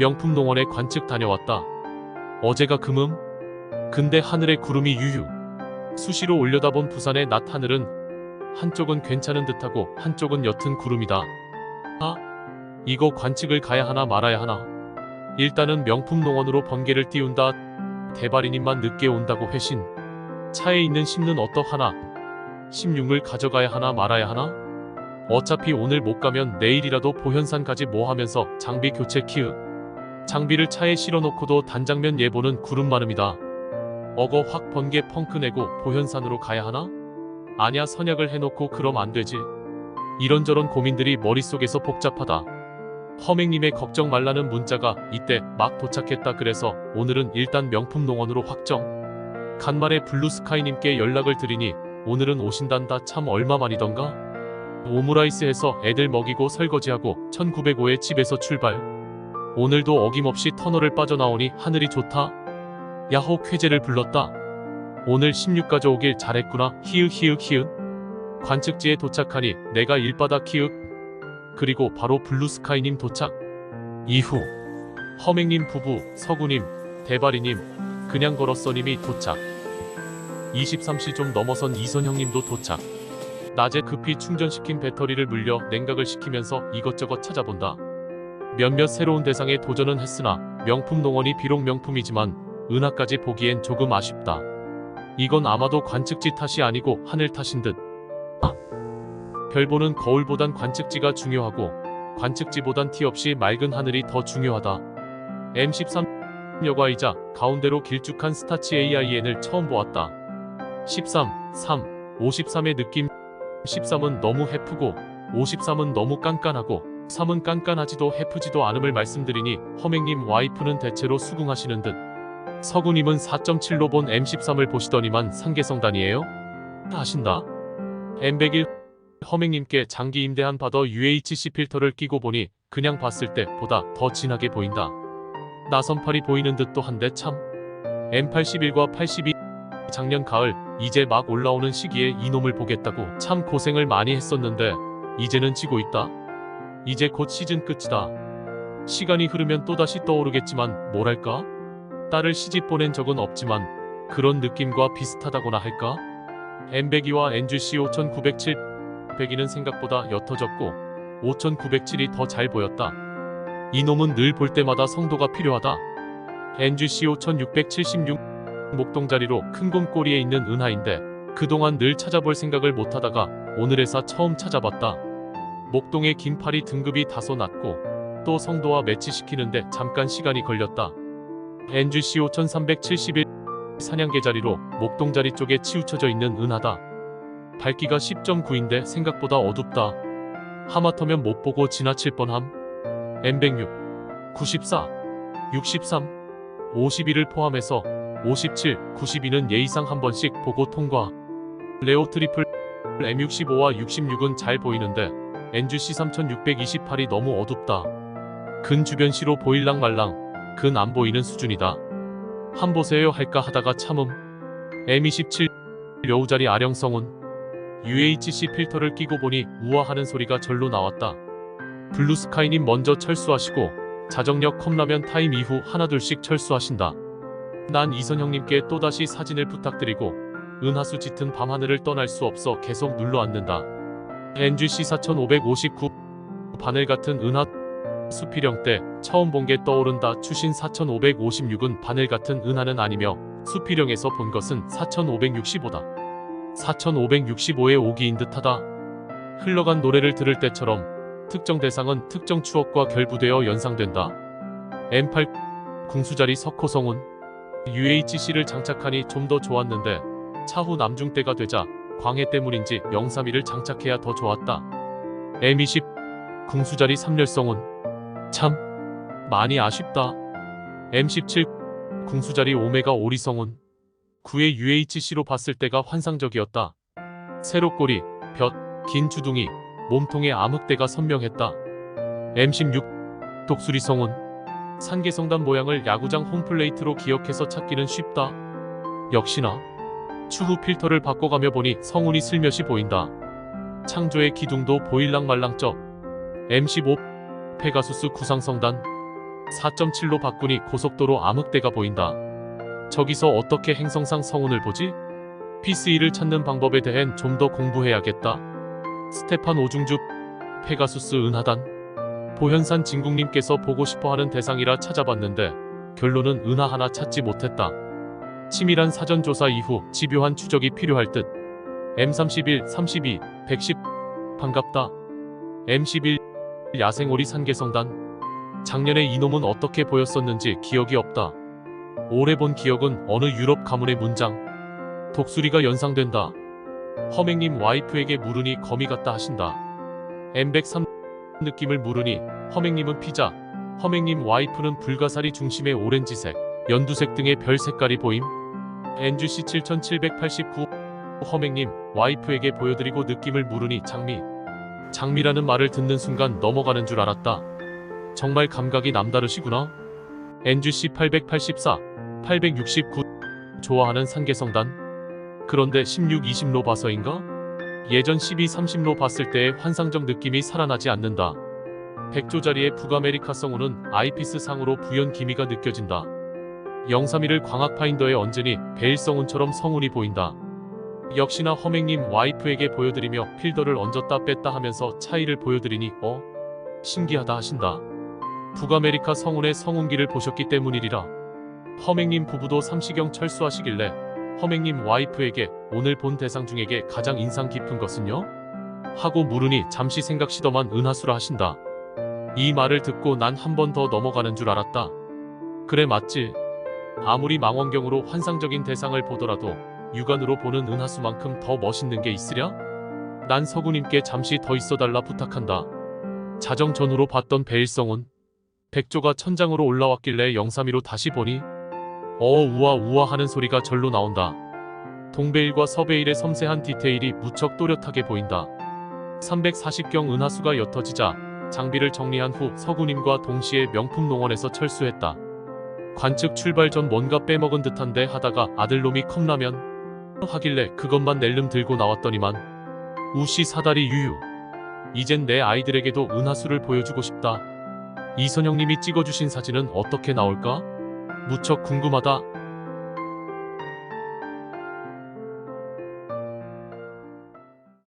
명품 농원에 관측 다녀왔다. 어제가 금음? 근데 하늘에 구름이 유유. 수시로 올려다본 부산의 낮 하늘은 한쪽은 괜찮은 듯하고 한쪽은 옅은 구름이다. 아, 이거 관측을 가야 하나 말아야 하나. 일단은 명품 농원으로 번개를 띄운다. 대바리님만 늦게 온다고 회신. 차에 있는 심는 어떡하나. 16을 가져가야 하나 말아야 하나? 어차피 오늘 못 가면 내일이라도 보현산 가지 뭐 하면서 장비 교체 키읔. 장비를 차에 실어놓고도 단장면 예보는 구름 많음이다. 어거 확 번개 펑크 내고 보현산으로 가야 하나? 아냐 선약을 해놓고 그럼 안 되지. 이런저런 고민들이 머릿속에서 복잡하다. 허맹님의 걱정 말라는 문자가 이때 막 도착했다 그래서 오늘은 일단 명품 농원으로 확정. 간만에 블루스카이님께 연락을 드리니 오늘은 오신단다 참 얼마만이던가? 오므라이스 해서 애들 먹이고 설거지하고 1905에 집에서 출발. 오늘도 어김없이 터널을 빠져나오니 하늘이 좋다. 야호 쾌제를 불렀다. 오늘 16 가져오길 잘했구나. 히읗 히읗 히읗. 관측지에 도착하니 내가 일바닥 키읔. 그리고 바로 블루스카이님 도착. 이후 허맹님 부부, 서구님, 대바리님, 그냥 걸었어님이 도착. 23시 좀 넘어선 이선형님도 도착. 낮에 급히 충전시킨 배터리를 물려 냉각을 시키면서 이것저것 찾아본다. 몇몇 새로운 대상에 도전은 했으나 명품 농원이 비록 명품이지만 은하까지 보기엔 조금 아쉽다. 이건 아마도 관측지 탓이 아니고 하늘 탓인 듯. 아. 별 보는 거울보단 관측지가 중요하고 관측지보단 티 없이 맑은 하늘이 더 중요하다. M13 여과이자 가운데로 길쭉한 스타치 AIN을 처음 보았다. 13, 3, 53의 느낌 13은 너무 해프고 53은 너무 깐깐하고 3은 깐깐하지도 해프지도 않음을 말씀드리니 허맹님 와이프는 대체로 수긍하시는 듯 서구님은 4.7로 본 M13을 보시더니만 상계성단이에요? 아신다. M101 허맹님께 장기 임대한 바더 UHC 필터를 끼고 보니 그냥 봤을 때 보다 더 진하게 보인다. 나선팔이 보이는 듯도 한데 참. M81과 82 작년 가을 이제 막 올라오는 시기에 이놈을 보겠다고 참 고생을 많이 했었는데 이제는 지고 있다. 이제 곧 시즌 끝이다. 시간이 흐르면 또다시 떠오르겠지만 뭐랄까? 딸을 시집 보낸 적은 없지만 그런 느낌과 비슷하다고나 할까? M102와 NGC 5907 102는 생각보다 옅어졌고 5907이 더 잘 보였다. 이놈은 늘 볼 때마다 성도가 필요하다. NGC 5676 목동자리로 큰 곰꼬리에 있는 은하인데 그동안 늘 찾아볼 생각을 못하다가 오늘에서 처음 찾아봤다. 목동의 긴 팔이 등급이 다소 낮고 또 성도와 매치시키는데 잠깐 시간이 걸렸다. NGC 5371 사냥개 자리로 목동 자리 쪽에 치우쳐져 있는 은하다. 밝기가 10.9인데 생각보다 어둡다. 하마터면 못 보고 지나칠 뻔함. M106, 94, 63, 51을 포함해서 57, 92는 예의상 한 번씩 보고 통과. 레오 트리플 M65와 66은 잘 보이는데 NGC 3628이 너무 어둡다. 근 주변 시로 보일랑 말랑 근 안 보이는 수준이다. 한 보세요 할까 하다가 참음. M27 여우자리 아령성은 UHC 필터를 끼고 보니 우아하는 소리가 절로 나왔다. 블루스카이님 먼저 철수하시고 자정역 컵라면 타임 이후 하나둘씩 철수하신다. 난 이선형님께 또다시 사진을 부탁드리고 은하수 짙은 밤하늘을 떠날 수 없어 계속 눌러앉는다. NGC 4559 바늘 같은 은하 수필형 때 처음 본 게 떠오른다. 추신 4556은 바늘 같은 은하는 아니며 수필형에서 본 것은 4565다. 4565의 오기인 듯하다. 흘러간 노래를 들을 때처럼 특정 대상은 특정 추억과 결부되어 연상된다. M8 궁수자리 석호성운 UHC를 장착하니 좀 더 좋았는데 차후 남중 때가 되자 광해 때문인지 031을 장착해야 더 좋았다. M20 궁수자리 3열성운 참 많이 아쉽다. M17 궁수자리 오메가 오리성운 9의 UHC로 봤을 때가 환상적이었다. 세로 꼬리, 볕, 긴 주둥이, 몸통의 암흑대가 선명했다. M16 독수리 성운 산계성단 모양을 야구장 홈플레이트로 기억해서 찾기는 쉽다. 역시나 추후 필터를 바꿔가며 보니 성운이 슬며시 보인다. 창조의 기둥도 보일랑말랑쩍. M15 페가수스 구상성단 4.7로 바꾸니 고속도로 암흑대가 보인다. 저기서 어떻게 행성상 성운을 보지? P3를 찾는 방법에 대한 좀더 공부해야겠다. 스테판 오중주 페가수스 은하단 보현산 진국님께서 보고 싶어하는 대상이라 찾아봤는데 결론은 은하 하나 찾지 못했다. 치밀한 사전 조사 이후 집요한 추적이 필요할 듯. M31, 32, 110 반갑다. M11 야생오리 산계성단 작년에 이놈은 어떻게 보였었는지 기억이 없다. 오래 본 기억은 어느 유럽 가문의 문장. 독수리가 연상된다. 허맹님 와이프에게 물으니 거미 같다 하신다. M103 느낌을 물으니 허맹님은 피자, 허맹님 와이프는 불가사리 중심의 오렌지색, 연두색 등의 별 색깔이 보임. NGC 7789 허맹님 와이프에게 보여드리고 느낌을 물으니 장미. 장미라는 말을 듣는 순간 넘어가는 줄 알았다. 정말 감각이 남다르시구나. NGC 884, 869 좋아하는 산계성단. 그런데 16, 20로 봐서인가? 예전 12, 30로 봤을 때의 환상적 느낌이 살아나지 않는다. 백조자리의 북아메리카 성우는 아이피스 상으로 부연 기미가 느껴진다. 031을 광학 파인더에 얹으니 베일 성운처럼 성운이 보인다. 역시나 허맹님 와이프에게 보여드리며 필더를 얹었다 뺐다 하면서 차이를 보여드리니 어? 신기하다 하신다. 북아메리카 성운의 성운기를 보셨기 때문이리라. 허맹님 부부도 삼시경 철수하시길래 허맹님 와이프에게 오늘 본 대상 중에게 가장 인상 깊은 것은요? 하고 물으니 잠시 생각시더만 은하수라 하신다. 이 말을 듣고 난 한 번 더 넘어가는 줄 알았다. 그래 맞지. 아무리 망원경으로 환상적인 대상을 보더라도 육안으로 보는 은하수만큼 더 멋있는 게 있으랴? 난 서구님께 잠시 더 있어달라 부탁한다. 자정 전후로 봤던 베일성운 백조가 천장으로 올라왔길래 영삼이로 다시 보니 어 우와 우와 하는 소리가 절로 나온다. 동베일과 서베일의 섬세한 디테일이 무척 또렷하게 보인다. 340경 은하수가 옅어지자 장비를 정리한 후 서구님과 동시에 명품 농원에서 철수했다. 관측 출발 전 뭔가 빼먹은 듯한데 하다가 아들놈이 컵라면 하길래 그것만 낼름 들고 나왔더니만 우씨 사다리 유유. 이젠 내 아이들에게도 은하수를 보여주고 싶다. 이선영님이 찍어주신 사진은 어떻게 나올까? 무척 궁금하다.